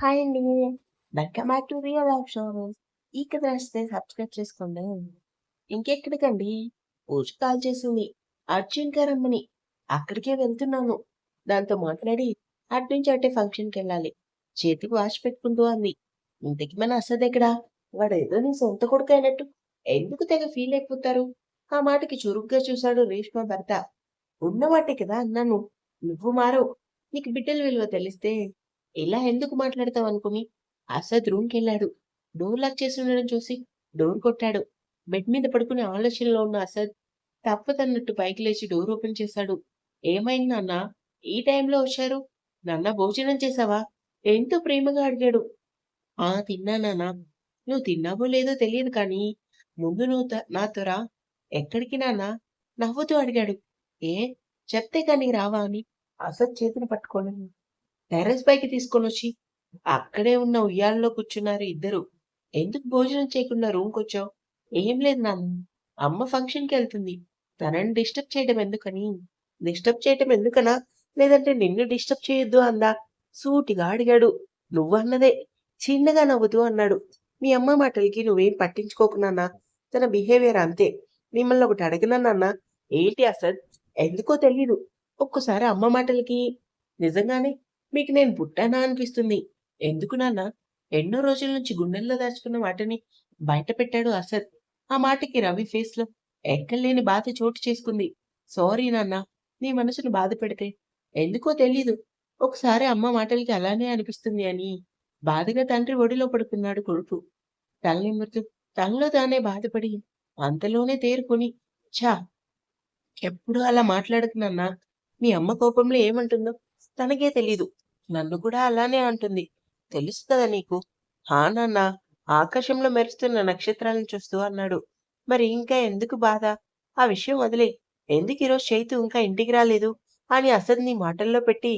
Hi అండి. Welcome back to real life stories. ఈ కథ నచ్చితే సబ్స్క్రైబ్ చేసుకోండి. ఇంకెక్కడికండి? పూజ కాల్ చేసింది. అర్జున్ రమ్మని. అక్కడికే వెళ్తున్నాను. దాంతో మాట్లాడి అటునుంచి అటే ఫంక్షన్‌కెళ్ళాలి. చేతికి వాష్ పెట్టుకుంటూ అంది. ఇంతకి మన అసద్ ఎక్కడా? ఏదో నీ సొంత కొడుకు అయినట్టు ఎందుకు తెగ ఫీల్ అయిపోతారు? ఆ మాటకి చురుగ్గా చూశాడు రేష్మ భర్త. ఉన్నమాటే కదా అన్నాను. నువ్వు మారవు. నీకు బిడ్డల విలువ తెలిస్తే ఇలా ఎందుకు మాట్లాడతావు అనుకుని అసద్ రూమ్‌కెళ్ళాడు. డోర్ లాక్ చేసి ఉండడం చూసి డోర్ కొట్టాడు. బెడ్ మీద పడుకుని ఆలోచనలో ఉన్న అసద్ తప్పదన్నట్టు పైకి లేచి డోర్ ఓపెన్ చేశాడు. ఏమైంది నాన్నా? ఈ టైంలో వచ్చారు? నాన్నా భోజనం చేశావా? ఎంతో ప్రేమగా అడిగాడు. ఆ తిన్నా నాన్నా. నువ్వు తిన్నావో లేదో తెలియదు కానీ ముందు నువ్వు త నాతో రా. ఎక్కడికి నాన్నా? నవ్వుతూ అడిగాడు. ఏ చెప్తే కానీ రావా అని అసద్ చేతిని పట్టుకోలేదు టెర్రస్ పైకి తీసుకొనొచ్చి అక్కడే ఉన్న ఉయ్యాలలో కూర్చున్నారు ఇద్దరు. ఎందుకు భోజనం చేయకుండా రూమ్‌కొచ్చావు? ఏం లేదు నాన్న. అమ్మ ఫంక్షన్‌కెళ్తుంది. తనని డిస్టర్బ్ చేయడం ఎందుకని. డిస్టర్బ్ చేయటం ఎందుకనా? లేదంటే నిన్ను డిస్టర్బ్ చేయొద్దు అందా? సూటిగా అడిగాడు. నువ్వన్నదే. చిన్నగా నవ్వుతూ అన్నాడు. మీ అమ్మ మాటలకి నువ్వేం పట్టించుకోకున్నా తన బిహేవియర్ అంతే. మిమ్మల్ని ఒకటి అడగనా నాన్నా? ఏంటి అసద్? ఎందుకో తెలీదు. ఒక్కోసారి అమ్మ మాటలకి నిజంగానే మీకు నేను పుట్టానా అనిపిస్తుంది. ఎందుకు నాన్నా? ఎన్నో రోజుల నుంచి గుండెల్లో దాచుకున్న వాటిని బయట పెట్టాడు అసద్. ఆ మాటకి రవి ఫేస్‌లో ఎక్కడలేని బాధ చోటు చేసుకుంది. సారీ నాన్నా. నీ మనసును బాధ పెడితే. ఎందుకో తెలీదు. ఒకసారి అమ్మ మాటలకి అలానే అనిపిస్తుంది అని బాధగా తండ్రి ఒడిలో పడుకున్నాడు కొడుకు. తలనిమ్మతూ తనలో తానే బాధపడి అంతలోనే తేరుకొని ఛ! ఎప్పుడూ అలా మాట్లాడకు నాన్నా. మీ అమ్మ కోపంలో ఏమంటుందో తనకే తెలీదు. నన్ను కూడా అలానే అంటుంది. తెలుసు కదా నీకు. హా నాన్నా. ఆకాశంలో మెరుస్తున్న నక్షత్రాలను చూస్తూ అన్నాడు. మరి ఇంకా ఎందుకు బాధ? ఆ విషయం వదిలే ఎందుకు ఈరోజు చైతు ఇంకా ఇంటికి రాలేదు? అని అసద్‌ని మాటల్లో పెట్టి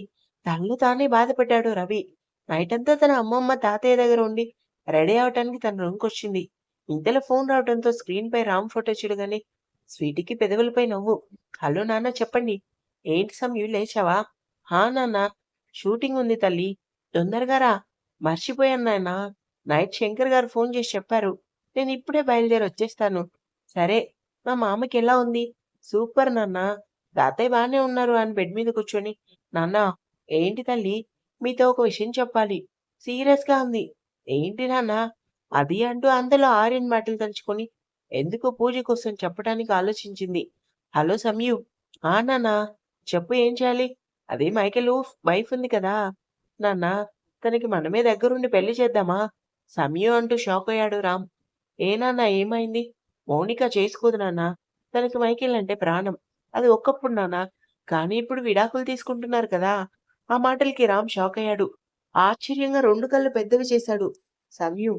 తనలో తానే బాధపడ్డాడు రవి. నైటంతా తన అమ్మమ్మ, తాతయ్య దగ్గర ఉండి రెడీ అవ్వటానికి తన రూమ్‌కొచ్చింది. ఇంతలో ఫోన్ రావడంతో స్క్రీన్‌పై రామ్ ఫోటో చూడగానే స్వీటీకి పెదవులపై నవ్వు. హలో నాన్న చెప్పండి. ఏంటి సంయు లేచావా? హా నాన్నా. షూటింగ్ ఉంది తల్లీ. తొందరగా రా. మర్చిపోయాను నాయన నైట్ శంకర్ గారు ఫోన్ చేసి చెప్పారు. నేను ఇప్పుడే బయలుదేరి వచ్చేస్తాను. సరే. మా మామకి ఎలా ఉంది? సూపర్ నాన్నా. తాతయ్య బాగానే ఉన్నారు అని బెడ్ మీద కూర్చొని నాన్నా ఏంటి తల్లి మీతో ఒక విషయం చెప్పాలి. సీరియస్‌గా ఉంది ఏంటి నాన్నా? అది అంటూ అంతలో ఆర్యన్ మాటలు తలుచుకొని ఎందుకు పూజ కోసం చెప్పటానికి ఆలోచించింది. హలో సమయూ ఆ నాన్నా. చెప్పు ఏం చేయాలి? అదే మైకేలు వైఫ్ ఉంది కదా! నాన్నా తనకి మనమే దగ్గరుండి పెళ్ళి చేద్దామా? సమయం అంటూ షాక్ అయ్యాడు రామ్. ఏ నాన్నా ఏమైంది? మౌనిక చేసుకోదు నాన్నా. తనకి మైకేల్ అంటే ప్రాణం. అది ఒక్కప్పుడు నాన్న కానీ ఇప్పుడు విడాకులు తీసుకుంటున్నారు కదా! ఆ మాటలకి రామ్ షాక్ అయ్యాడు ఆశ్చర్యంగా రెండు కళ్ళు పెద్దవి చేశాడు. సమయం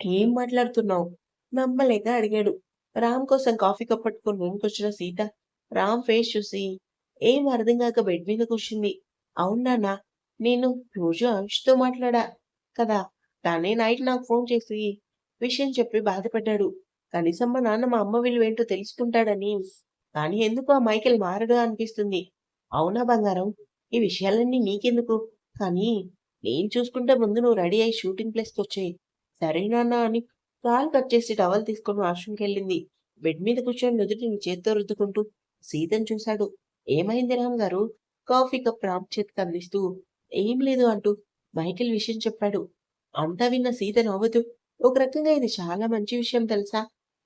ఏం మాట్లాడుతున్నావు? నమ్మలేక అడిగాడు. రామ్ కోసం కాఫీ కప్ రూమ్కి వచ్చిన సీత రామ్ ఫేస్ చూసి ఏం అర్థం కాక బెడ్ మీద కూర్చుంది. అవును నాన్నా. నేను రోజు అంష్‌తో మాట్లాడా కదా! తనే నైట్ నాకు ఫోన్ చేసి విషయం చెప్పి బాధపడ్డాడు. కనీసం మా నాన్న మా అమ్మ విలువేంటో తెలుసుకుంటాడని. కానీ ఎందుకు ఆ మైకేల్ మారడు అనిపిస్తుంది. అవునా బంగారం? ఈ విషయాలన్నీ నీకెందుకు? కానీ నేను చూసుకుంటే ముందు నువ్వు రెడీ అయ్యి షూటింగ్ ప్లేస్‌కొచ్చేయి. సరే నాన్నా అని కాల్ కట్ చేసి టవల్ తీసుకొని వాష్‌రూమ్‌కెళ్ళింది. బెడ్ మీద కూర్చొని నుదుటిని చేత్తో రుద్దుకుంటూ సీతను చూశాడు. ఏమైంది రామ్ గారు? కాఫీ కప్ రామ్ చేతికి అందిస్తూ ఏం లేదు అంటూ మైకిల్ విషయం చెప్పాడు. అంతా విన్న సీత నవ్వుతూ ఒక రకంగా ఇది చాలా మంచి విషయం తెలుసా?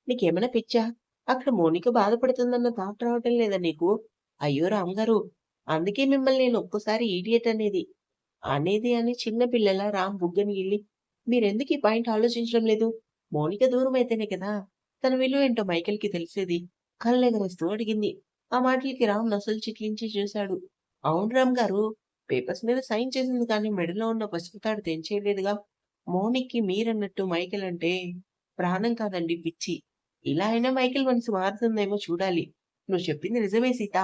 నీకేమైనా పిచ్చా? అక్కడ మౌనిక బాధపడుతుందన్న థాట్ రావటం లేదా నీకు? అయ్యో రామ్ గారు! అందుకే మిమ్మల్ని నేను ఒక్కోసారి ఈడియట్ అనేది. అనేది అని చిన్న పిల్లల రామ్ బుగ్గని వెళ్ళి మీరెందుకు ఈ పాయింట్ ఆలోచించడం లేదు? మౌనిక దూరం అయితేనే కదా! తన విలువ ఏంటో మైకేల్‌కి తెలిసేది. కళ్ళెగరేస్తూ అడిగింది. ఆ మాటలకి రామ్ నొసలు చిట్లించి చూశాడు. అవును రామ్ గారు. పేపర్స్ మీద సైన్ చేసింది కానీ మెడలో ఉన్న పసుపు తాడు తెంచేయలేదుగా. మోనిక్కి మీరన్నట్టు మైకిల్ అంటే ప్రాణం కాదండి పిచ్చి. ఇలా అయినా మైకిల్ మనసు మారుతుందేమో చూడాలి. నువ్వు చెప్పింది నిజమే సీత.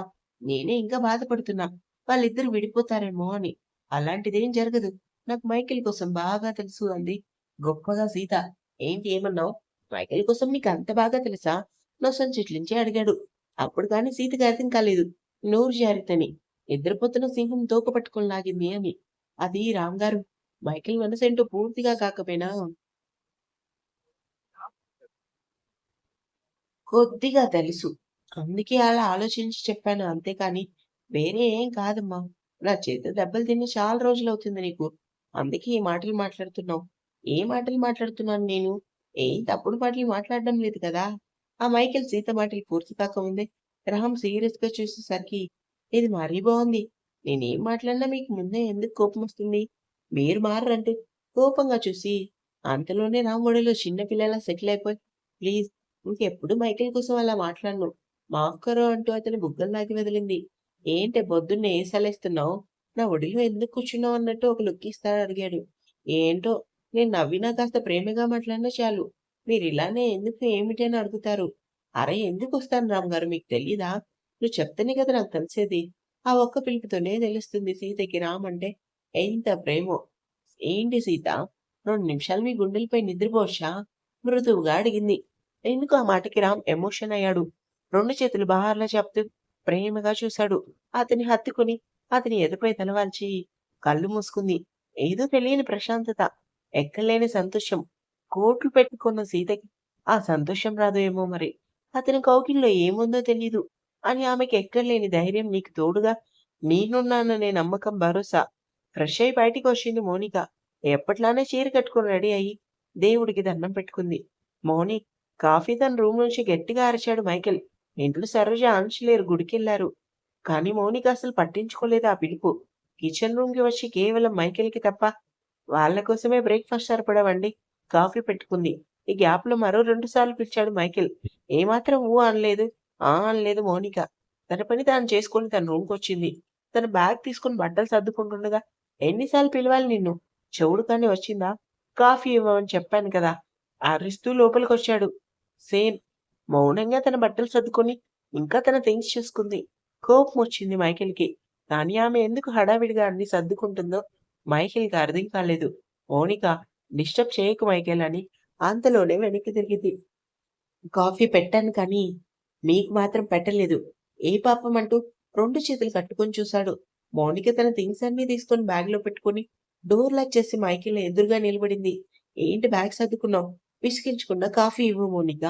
నేనే ఇంకా బాధపడుతున్నా. వాళ్ళిద్దరు విడిపోతారేమో అని. అలాంటిదేం జరగదు. నాకు మైకేల్ కోసం బాగా తెలుసు అంది గొప్పగా సీత. ఏంటి ఏమన్నావు? మైకేల్ కోసం నీకు అంత బాగా తెలుసా? నొసం చిట్లించి అడిగాడు. అప్పుడు కానీ సీతకి అర్థం కాలేదు. నోరు జారితని. నిద్రపోతున్న సింహం తోక పట్టుకొని లాగింది అని. అది రామ్ గారు మైకిల్ మనసేంటో పూర్తిగా కాకపోయినా కొద్దిగా తెలుసు. అందుకే అలా ఆలోచించి చెప్పాను అంతేకాని వేరే ఏం కాదమ్మా. నా చేత దెబ్బలు తిని చాలా రోజులు అవుతుంది నీకు. అందుకే ఈ మాటలు మాట్లాడుతున్నావు. ఏ మాటలు మాట్లాడుతున్నాను నేను? ఏం తప్పుడు మాటలు మాట్లాడడం లేదు కదా! ఆ మైకేల్ సీత మాటలు పూర్తి కాకముందే రామ్ సీరియస్‌గా చూసేసరికి ఇది మరీ బాగుంది నేనేం మాట్లాడినా మీకు ముందే ఎందుకు కోపం వస్తుంది మీరు మారరంటే కోపంగా చూసి అంతలోనే రామ్ ఒడిలో చిన్న సెటిల్ అయిపోయి ప్లీజ్ ఇంకెప్పుడు మైకేల్ కోసం అలా మాట్లాడను. మాఫ్ అంటూ అతని బుగ్గలు నాకి వదిలింది. ఏంటే పొద్దున్నే ఏసలేస్తున్నావు? నా ఒడిలో ఎందుకు కూర్చున్నావు అన్నట్టు ఒక లుక్ ఇస్తాడు అడిగాడు. ఏంటో నేను నవ్వినా కాస్త ప్రేమగా మాట్లాడినా చాలు. మీరు ఇలానే ఎందుకు ఏమిటి అని అడుగుతారు. ఎందుకు వస్తాను రామ్‌గారు మీకు తెలీదా? నువ్వు చెప్తేనే కదా నాకు తెలిసేది. ఆ ఒక్క పిలుపుతోనే తెలుస్తుంది సీతకి రామంటే ఎంత ప్రేమో. ఏంటి సీత రెండు నిమిషాలు మీ గుండెలపై నిద్రపోషా మృదువుగా అడిగింది. ఎందుకు ఆ మాటకి రామ్ ఎమోషన్ అయ్యాడు. రెండు చేతులు బహార్లా చెప్తూ ప్రేమగా చూశాడు. అతని హత్తుకుని అతని ఎదపై తలవాల్చి కళ్ళు మూసుకుంది. ఏదో తెలియని ప్రశాంతత. ఎక్కలేని సంతోషం. కోట్లు పెట్టుకున్న సీతకి ఆ సంతోషం రాదు ఏమో మరి. అతని కౌకిల్లో ఏముందో తెలీదు. అని ఆమెకి ఎక్కడలేని ధైర్యం నీకు తోడుగా నేనున్నాననే నమ్మకం భరోసా. ఫ్రెష్ అయి బయటికి వచ్చింది మౌనిక. ఎప్పట్లానే చీర కట్టుకొని రెడీ అయ్యి దేవుడికి దండం పెట్టుకుంది. మౌని కాఫీ తన రూమ్ నుంచి గట్టిగా అరిచాడు మైకెల్ ఇంట్లో సరోజ, ఆంచలేరు లేరు గుడికెళ్ళారు. కానీ మౌనిక అసలు పట్టించుకోలేదు ఆ పిలుపు. కిచెన్ రూమ్‌కి వచ్చి కేవలం మైకెల్కి తప్ప వాళ్ళ కోసమే బ్రేక్‌ఫాస్ట్ సరిపడవండి కాఫీ పెట్టుకుంది. ఈ గ్యాప్‌లో మరో రెండు సార్లు పిలిచాడు మైకిల్ ఏమాత్రం ఊ అనలేదు. ఆ అనలేదు మౌనిక. తన పని తాను చేసుకొని తన రూమ్‌కొచ్చింది. తన బ్యాగ్ తీసుకొని బట్టలు సర్దుకుంటుండగా ఎన్నిసార్లు పిలవాలి నిన్ను? చెవుడు కానీ వచ్చిందా? కాఫీ ఇవ్వమని చెప్పాను కదా! అరిస్తూ లోపలికి వచ్చాడు సేమ్. మౌనంగా తన బట్టలు సర్దుకొని ఇంకా తన థింగ్స్ చూసుకుంది. కోపమొచ్చింది మైకిల్కి కానీ ఆమె ఎందుకు హడావిడిగా అన్ని సర్దుకుంటుందో మైకిల్కి అర్థం కాలేదు. మౌనిక డిస్టర్బ్ చేయకు మైకేల్ అని అంతలోనే వెనక్కి తిరిగింది. కాఫీ పెట్టాను కానీ మీకు మాత్రం పెట్టలేదు. ఏ పాపం అంటూ రెండు చేతులు కట్టుకొని చూశాడు. మౌనిక తన థింగ్స్ అన్నీ తీసుకొని బ్యాగ్‌లో పెట్టుకొని డోర్ లాక్ చేసి మైకేల్ ఎదురుగా నిలబడింది. ఏంటి బ్యాగ్ సర్దుకున్నావు? విసిగించకుండా కాఫీ ఇవ్వు మౌనిక.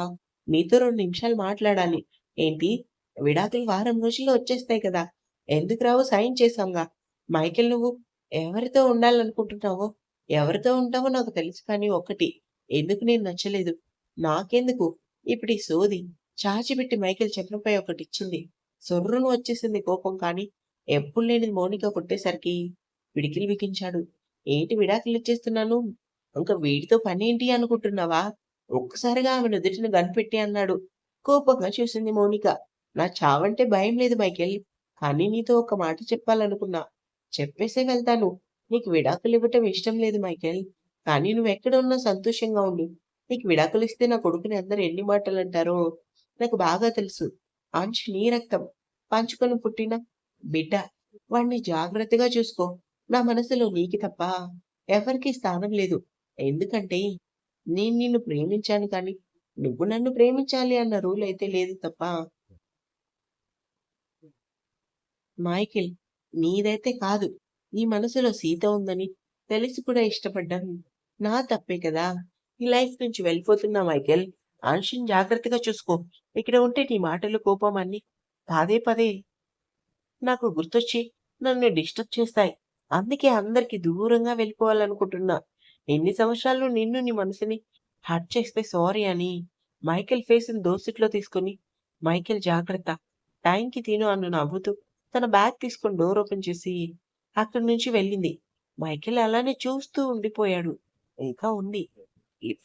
నీతో రెండు నిమిషాలు మాట్లాడాలి. ఏంటి? విడాకులు వారం రోజుల్లో వచ్చేస్తాయి కదా! ఎందుకు రావు సైన్ చేశాంగా. మైకేల్ నువ్వు ఎవరితో ఉండాలనుకుంటున్నావో, ఎవరితో ఉంటావో నాకు తెలుసు కానీ ఒక్కటి ఎందుకు నేను నచ్చలేదు. నాకెందుకు ఇప్పుడీ సోది చాచిపెట్టి మైకిల్ చక్రంపై ఒకటి ఇచ్చింది సొర్రును వచ్చేసింది కోపం కానీ ఎప్పుడు లేనిది మౌనిక కొట్టేసరికి విడికిలు బిగించాడు. ఏంటి విడాకులిచ్చేస్తున్నాను. ఇంక వీడితో పనేంటి అనుకుంటున్నావా? ఒక్కసారిగా ఆమె నుదుటిని కనిపెట్టి అన్నాడు. కోపంగా చూసింది మౌనిక. నా చావంటే భయం లేదు మైకేల్. కానీ నీతో ఒక మాట చెప్పాలనుకున్నా. చెప్పేసే వెళ్తాను. నీకు విడాకులు ఇవ్వటం ఇష్టం లేదు మైకేల్. కానీ నువ్వెక్కడ ఉన్నా సంతోషంగా ఉండు. నీకు విడాకులిస్తే నా కొడుకుని అందరు ఎన్ని మాటలు అంటారో నాకు బాగా తెలుసు. అంశు నీ రక్తం. పంచుకొని పుట్టిన బిడ్డ. వాణ్ణి జాగ్రత్తగా చూసుకో. నా మనసులో నీకు తప్ప ఎవరికీ స్థానం లేదు. ఎందుకంటే నేను నిన్ను ప్రేమించాను కానీ నువ్వు నన్ను ప్రేమించాలి అన్న రూల్ అయితే లేదు తప్ప మైకిల్ నీదైతే కాదు. నీ మనసులో సీత ఉందని తెలిసి కూడా ఇష్టపడ్డాను నా తప్పే కదా! నీ లైఫ్ నుంచి వెళ్ళిపోతున్నా మైకెల్ అంశుని జాగ్రత్తగా చూసుకో. ఇక్కడ ఉంటే నీ మాటలు, కోపం అన్ని పదే పదే నాకు గుర్తొచ్చి నన్ను డిస్టర్బ్ చేస్తాయి. అందుకే అందరికి దూరంగా వెళ్ళిపోవాలనుకుంటున్నా. ఎన్ని సంవత్సరాలు నిన్ను నీ మనసుని హర్ట్ చేస్తే సారీ అని మైకేల్ ఫేస్‌ని దోసిట్లో తీసుకొని మైకేల్ జాగ్రత్త. టైంకి తిను అన్ను నవ్వుతూ తన బ్యాగ్ తీసుకొని డోర్ ఓపెన్ చేసి అక్కడి నుంచి వెళ్ళింది. మైకేల్ అలానే చూస్తూ ఉండిపోయాడు. ఇంకా ఉంది. కీప్